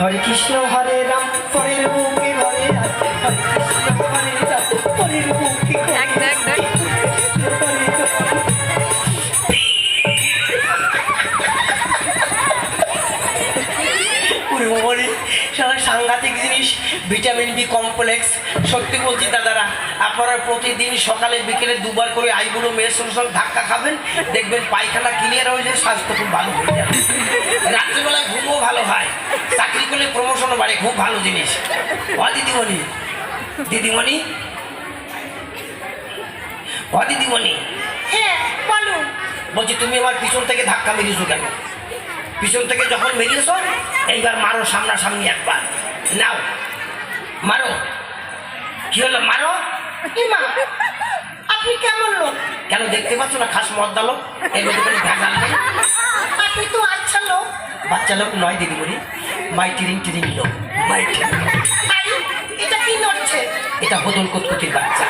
হরে কৃষ্ণ, হরে রাম, হরে রূপে হরে রাম হরে কৃষ্ণ, হরে রাম, হরে রূপে দেখ দেখ সাংঘাতিক জিনিস ভিটামিন বি কমপ্লেক্স সত্যি বলছি দাদারা আপনারা প্রতিদিন সকালে বিকেলে দুবার করে আইগুলো মেয়ের সঙ্গে সঙ্গে ধাক্কা খাবেন দেখবেন পায়খানা ক্লিয়ার হয়ে যায় স্বাস্থ্য খুব ভালো হয়ে যাবে। রাত্রিবেলায় ঘুমও ভালো হয়। চাকরি করলে প্রমোশনও বাড়ে খুব ভালো জিনিস। ও দিদিমণি দিদিমণি? ও দিদিমণি? হ্যাঁ বলছি তুমি আমার পিছন থেকে ধাক্কা মেরিয়েছো কেন? পিছন থেকে যখন মেরিয়েছো এইবার মারো সামনাসামনি একবার। নাও মারো। কি হলো মারো? ইমা আপনি কেমন লোক? কেন দেখতে পাচ্ছ না খাস মদ দালো এর মধ্যে কোনো ভেজাল নেই। আপনি তো আচ্ছা লোক। বাচ্চা লোক নয় দিদি বলি মাই টিরিং টিরিং লোক। মাই টিরিং এটা কি নড়ছে? এটা হদল কতকুতির বাচ্চা।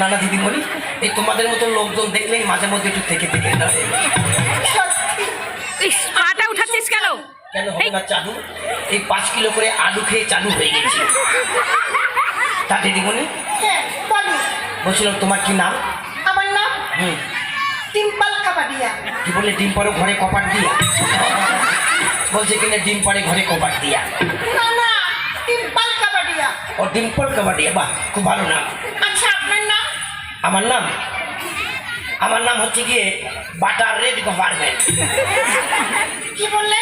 নানা দিদিমণি এই তোমাদের মতো লোকজন দেখলেই মাঝে মধ্যে একটু থেকে থেকে পাটা উঠাচ্ছিস কেন হবে না চালু? এই পাঁচ কিলো করে আলু খেয়ে চালু হয়ে গেছে। তা দিদিমণি হ্যাঁ বলছিলাম তোমার কি নাম? আমার নাম হুম। টিম্পাল কাবাডিয়া। কি বললে ডিম পরে ঘরে কপাট দিয়া? বলছে কিনা ডিম পরে ঘরে কপাট দিয়া। না না টিম্পাল কাবাডিয়া। ও ডিম্পল কাবাডিয়া বাহ খুব ভালো নাম। আচ্ছা আপনার নাম? আমার নাম? আমার নাম হচ্ছে গিয়ে বাটার রেড গভর্নমেন্ট। কি বললেন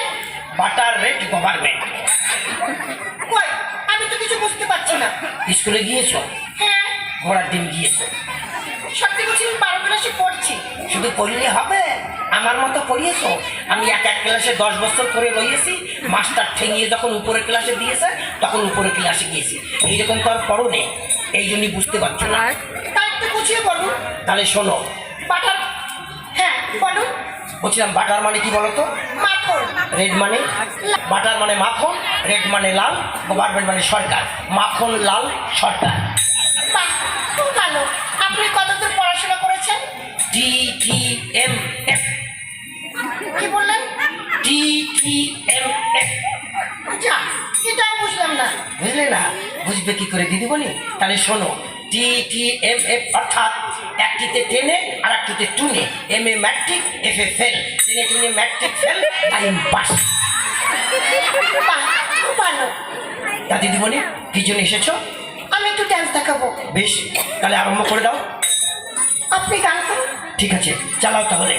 বাটার রেড গভর্নমেন্ট কই আমি তো কিছু বুঝতে পারছি না। স্কুলে গিয়েছো? হ্যাঁ। ঘোড়ার ডিম গিয়েছো? সত্যি বলছি আমি বারো ক্লাসে পড়ছি। শুধু পড়লে হবে? আমার মতো পড়িয়েছো? আমি এক এক ক্লাসে দশ বছর করে রয়েছি মাস্টার ঠেঙিয়ে যখন উপরের ক্লাসে দিয়েছে তখন উপরের ক্লাসে গিয়েছি। এইরকম তো আর পড়ো নেই এই জন্যই বুঝতে পারছ না। তা একটু বুঝিয়ে বলুন। তাহলে শোনো। বাটার হ্যাঁ বলুন। বলছিলাম বাটার মানে কি বলতো? মাখন রেড মানে বাটার মানে মাখন রেড মানে লাল গভর্নমেন্ট মানে সরকার। মাখন লাল সরকার। খুব ভালো। আপনি কতদূর পড়াশোনা করেছেন? টি টি এম এফ কি বললেন? টি টি এম এফ আচ্ছা এটাও বুঝলাম না। বুঝলে না? বুঝবে কি করে দিদি বলি তাহলে শোনো টি টি এম এফ অর্থাৎ একটিতে টেনে আর একটিতে টুনে। M A matric F A fail টেনে টুনে ম্যাট্রিক ফেল টাইম পাস তা দিদিমণি কি জন্য এসেছ? আমি একটু ডান্স দেখাবো। বেশ তাহলে আরম্ভ করে দাও। আপনি গান করুন। ঠিক আছে চালাও তাহলে।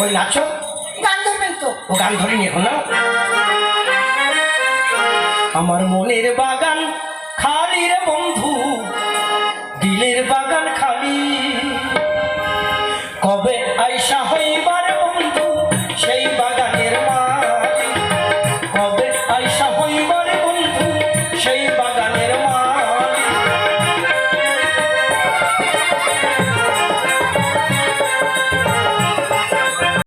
ওই নাচো? গান ধরবেন তো। ও গান ধরে নিয়ে না আমার মনের বাগান খালির বন্ধু দিলের বাগান